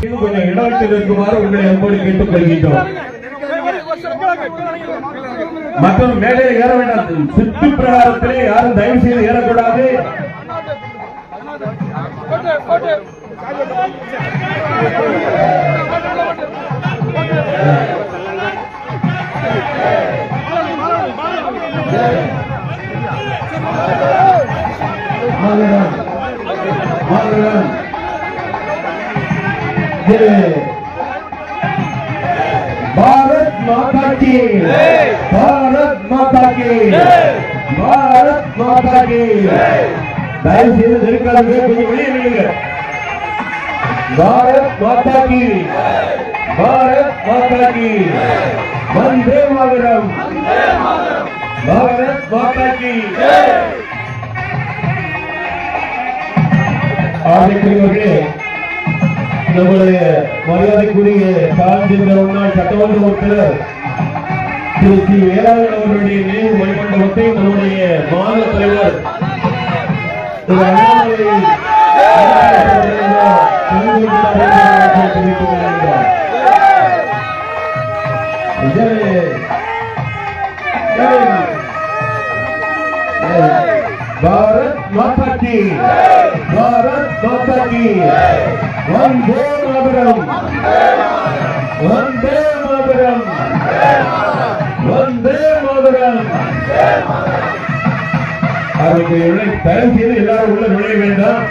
கொஞ்சம் இடத்தில் இருக்குமாறு உங்களை அன்போடு கேட்டுக் கொள்கின்றோம் மற்றும் மேடையில் ஏற வேண்டாம். சுற்று பிரகாரத்திலே யாரும் தயவு செய்து ஏறக்கூடாது. மாநிலம் மாநிலம் இது भारत माता की भारत माता की भारत माता की தயவு செய்து நெருக்காதீங்க கொஞ்சம் வெளியே நில்லுங்க பாரத் மாதா கி பாரத் மாதா கி வந்தே மாதரம் பாரத் மாதா கி ஆதிக்குரியவர்களே நம்முடைய மரியாதைக்குரிய சார்ஜிந்த முன்னாள் சட்டமன்ற உறுப்பினர் திரு சி. வேளாளர் அவர்களுடைய நினைவு மணிமண்டபத்தை நம்முடைய மாநில தலைவர் திரு அண்ணாமலை பாரத் மாதா கி. பாரத் மாதா கி. வந்தே மாபெரும். வந்தே மாபெரும். வந்தே மாதரம் அதற்கு உள்ள தயவு செய்து எல்லாரும் உள்ள நுழைய வேண்டாம்.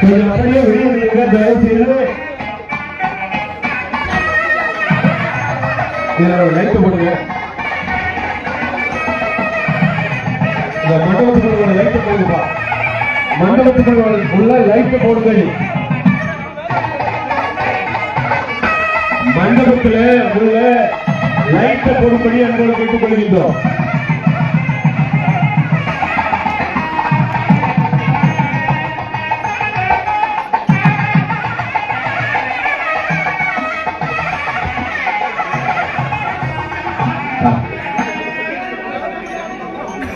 கொஞ்சம் அப்படியே வெளியே நீங்க தயவு செய்து. இதனோட லைட் போடுங்க. இந்த மண்டபத்துக்குள்ள மண்டபத்துக்குள்ள லைட் போடுங்க. மண்டபத்தில் உள்ள லைட்டை போடும்படி அன்போடு கேட்டுக் கொள்கின்றோம்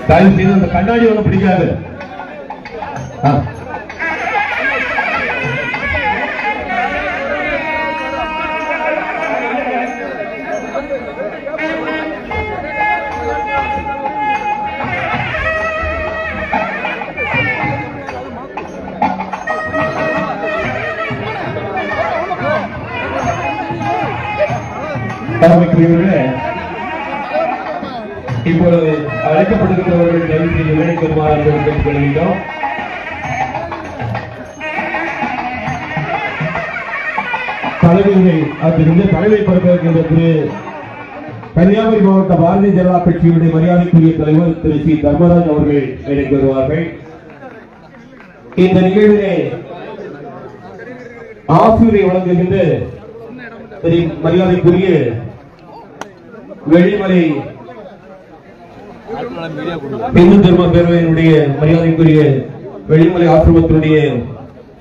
தயவு செய்து அந்த கண்ணாடி ஒண்ணு பிடிக்காது ஆ. தலைமைக்குரியவர்களே இப்பொழுது அழைக்கப்படுகின்றவர்கள் தயவு செய்து வேலைக்கு கேட்டுக் கொள்கின்றோம் தலைமையை அதிலிருந்து தலைமை பொறுப்பேற்கின்ற திரு கன்னியாகுமரி மாவட்ட பாரதிய ஜனதா கட்சியுடைய மரியாதைக்குரிய தலைவர் திரு சி. தர்மராஜ் அவர்கள் இணைந்து வருவார்கள். இந்த நிகழ்விலே ஆசிரியரை வழங்குகின்ற மரியாதைக்குரிய வெளிமலை இந்து தர்ம பேரவையினுடைய மரியாதைக்குரிய வெளிமலை ஆசிரமத்தினுடைய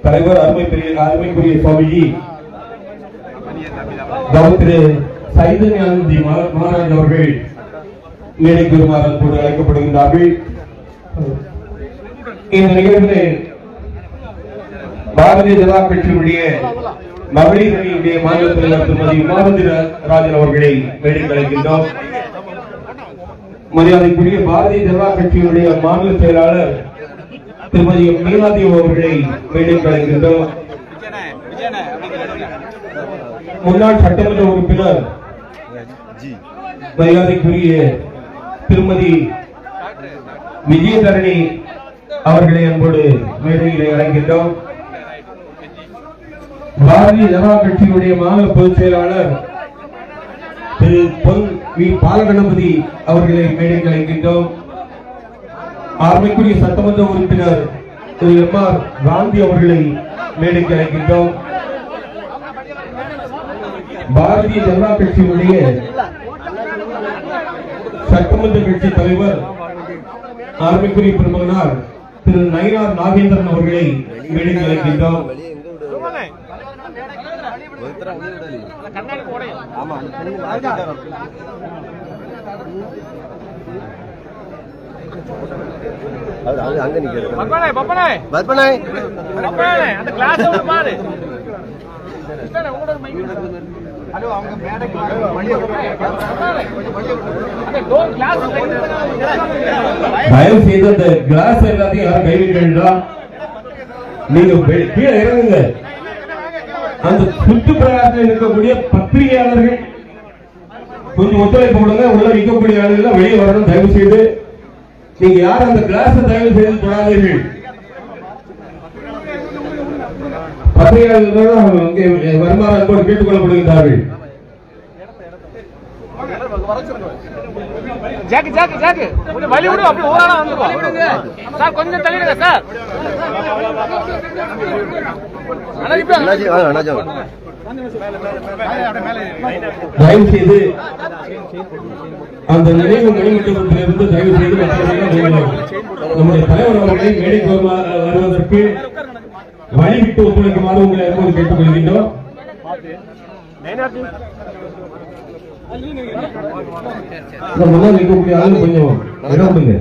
தலைவர் அருமை பெரிய அருமைக்குரிய சுவாமிஜி திரு சைதன்யானந்தி மகா- மகாராஜ் அவர்கள் மேடைக்கு வருமாறு அன்போடு அழைக்கப்படுகின்றார்கள். இந்த நிகழ்விலே பாரதிய ஜனதா கட்சியினுடைய மகளிர் அணியுடைய மாநில தலைவர் திருமதி உமாவதி ராஜன் அவர்களை மேடைக்கு அழைக்கின்றோம் மரியாதைக்குரிய பாரதிய ஜனதா கட்சியினுடைய மாநில செயலாளர் திருமதி மீனாதேவ் அவர்களை மேடைக்கு அழைக்கின்றோம் முன்னாள் சட்டமன்ற உறுப்பினர் மரியாதைக்குரிய திருமதி விஜயதரணி அவர்களை அன்போடு மேடையிலே அழைக்கின்றோம். பாரதிய ஜனதா கட்சியினுடைய மாநில பொதுச் செயலாளர் திரு பொன் வி. பாலகணபதி அவர்களை மேடைக்கு அழைக்கின்றோம். ஆர்மைக்குரிய சட்டமன்ற உறுப்பினர் திரு. எம். ஆர். காந்தி அவர்களை மேடைக்கு அழைக்கின்றோம். பாரதிய ஜனதா கட்சியினுடைய சட்டமன்ற கட்சி தலைவர் ஆர்மைக்குரிய பெருமகனார் திரு. நயினார் நாகேந்திரன் அவர்களை மேடைக்கு அழைக்கின்றோம். அது அது அங்க நிக்கிறது பப்பனே பப்பனே பத்மநாய் பப்பனே அந்த கிளாஸ் விட்டு பாரு தயவு செய்து அந்த கிளாஸ் எல்லாத்தையும் யாரும் கைவிட்டா நீங்க கீழே இறங்குங்க அந்த சுற்றுப்பிரகாரத்தில் இருக்கக்கூடிய பத்திரிகையாளர்கள் கொஞ்சம் ஒத்துழைப்பு கொடுங்க. உள்ள நிற்கக்கூடிய ஆளுகள் வெளியே வரணும். தயவு செய்து நீங்க யார் அந்த கிளாஸ் தயவு செய்து தொடாதீர்கள். பத்திரிகையாளர்கள் இங்கே வருமாறு அன்போடு கேட்டுக் கொள்ளப்படுகின்றார்கள் ஜாக்கு ஜாக்கு ஜாக்கு. கொஞ்சம் வழி விடு அப்படி ஓராளா வந்துருவோம். சார் கொஞ்சம் தள்ளிடுங்க சார். தயவு செய்து அந்த நினைவு மணிமண்டபத்திலிருந்து தயவு செய்து நம்முடைய தலைவர் அவர்களை மேடைக்கு வருவதற்கு வழிவிட்டு ஒத்துழைக்குமாறு உங்களை அனுமதி கேட்டுக் கொள்கின்றோம் இந்த முன்னால் இருக்கக்கூடிய ஆளு கொஞ்சம் இடம் விடுங்க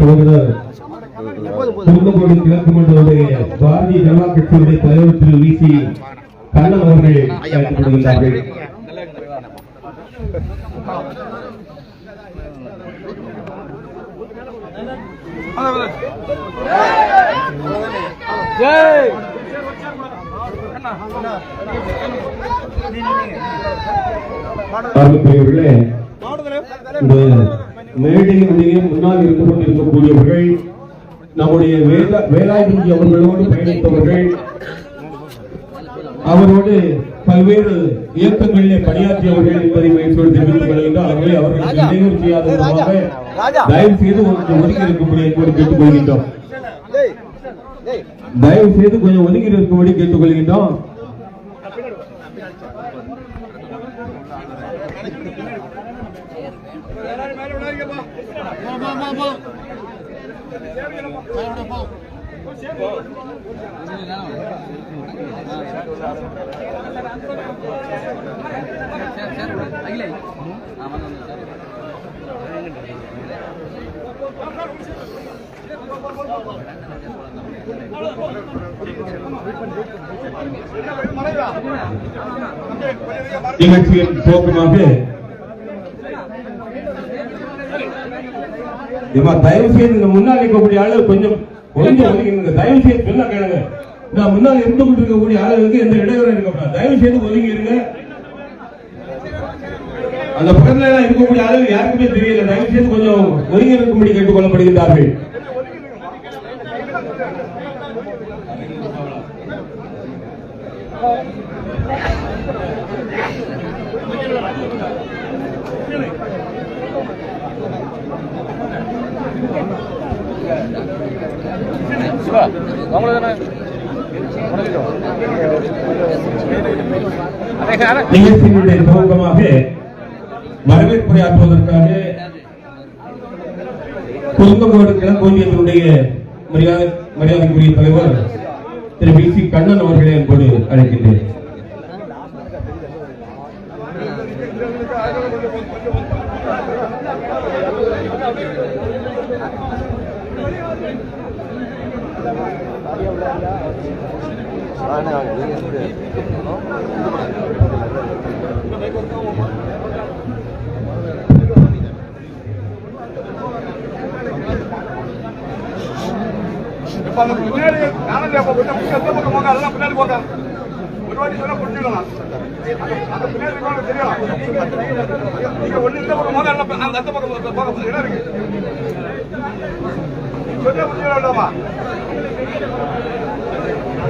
சகோதரர் கிழக்கு பாரதிய ஜனதா கட்சியுடைய தலைவர் திரு வி சி கண்ணன் அவர்கள் அருமைக்குரியவர்களே இந்த மேடையினுடைய முன்னால் இருந்து கொண்டிருக்கக்கூடியவர்கள் நம்முடைய வேலாயுதி அவர்களோடு பயணித்தவர்கள் அவரோடு பல்வேறு இயக்கங்களிலே பணியாற்றியவர்கள் என்பதை மகிழ்ச்சியோடு தெரிவித்துக் கொள்கின்றோம். ஆகவே அவர்களுக்கு இடையூறு செய்யாத விதமாக தயவு செய்து கொஞ்சம் ஒதுக்கி இருக்கும்படி என்பதை கேட்டுக் கொள்கின்றோம். தயவு செய்து கொஞ்சம் ஒதுக்கி இருக்கும்படி கேட்டுக் கொள்கின்றோம். நிகழ்ச்சியின் துவக்கமாக தயவு செய்து முன்னால் ஆளு கொஞ்சம் கொஞ்சம் ஒதுங்கிடுங்க தயவு செய்து சொன்னா கேளுங்க. நான் முன்னால் இருந்து கொண்டிருக்கக்கூடிய ஆளுகளுக்கு எந்த இடையூறு இருக்கக்கூடாது. தயவு செய்து ஒதுங்கி அந்த பக்கத்துல எல்லாம் இருக்கக்கூடிய ஆளுகள் யாருக்குமே தெரியல. தயவு செய்து கொஞ்சம் ஒதுங்கி இருக்கும்படி கேட்டுக் கொள்ளப்படுகின்றார்கள். சிவா நிகழ்ச்சியினுடைய துவக்கமாக வரவேற்புரையாற்றுவதற்காக குறுங்கோடு கிழக்கோந்தியத்தினுடைய மரியாதை மரியாதைக்குரிய தலைவர் திரு பி சி கண்ணன் அவர்களை அன்போடு அழைக்கின்றேன் வாங்க வாங்க நீங்க இருந்து. இப்ப அந்த பின்னாடி நானும் இப்ப கொஞ்சம் எந்த பக்கம் போங்க அதெல்லாம் பின்னாடி போங்க ஒரு வாட்டி சொன்னா புரிஞ்சுக்கலாம் அந்த- பின்னாடி தெரியும் நீங்க ஒண்ணு இந்த பக்கம் போங்க அந்த அந்த பக்கம் இடம் இருக்கு. சொன்னா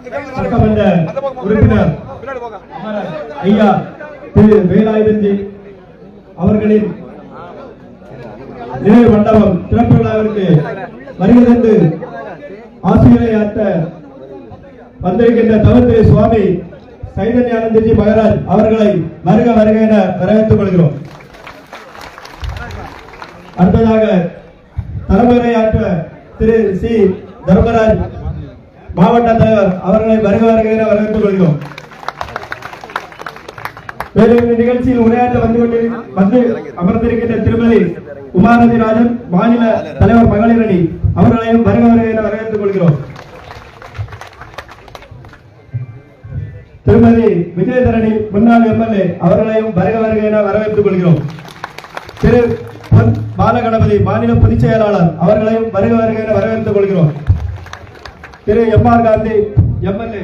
சட்டமன்ற உறுப்பினர் ஐயா திரு வேலாயுதன்ஜி அவர்களின் நினைவு மண்டபம் திறப்பு விழாவிற்கு வருகிறது தந்து ஆசிரியரையாற்ற வந்திருக்கின்ற தவத்திரு சுவாமி சைதன்யானந்தஜி மகராஜ் அவர்களை வருக வருக என வரவேற்றுக் கொள்கிறோம். அடுத்ததாக தலைமுறையாற்ற திரு சி தர்மராஜ் மாவட்ட தலைவர் அவர்களை வருக வருகிற என வரவேற்றுக் கொள்கிறோம். மேலும் இந்த நிகழ்ச்சியில் உரையாற்ற வந்து கொண்டு வந்து அமர்ந்திருக்கின்ற திருமதி உமாநதி ராஜன் மாநில தலைவர் மகளிர் அணி அவர்களையும் வருக வருகிற வரவேற்றுக் கொள்கிறோம். திருமதி விஜயதரணி முன்னாள் எம்எல்ஏ அவர்களையும் வருக வருக என வரவேற்றுக் கொள்கிறோம். திரு பொன் பாலகணபதி மாநில பொதுச் செயலாளர் அவர்களையும் வருக வருக என வரவேற்றுக் கொள்கிறோம். Thiru M R Gandhi MLA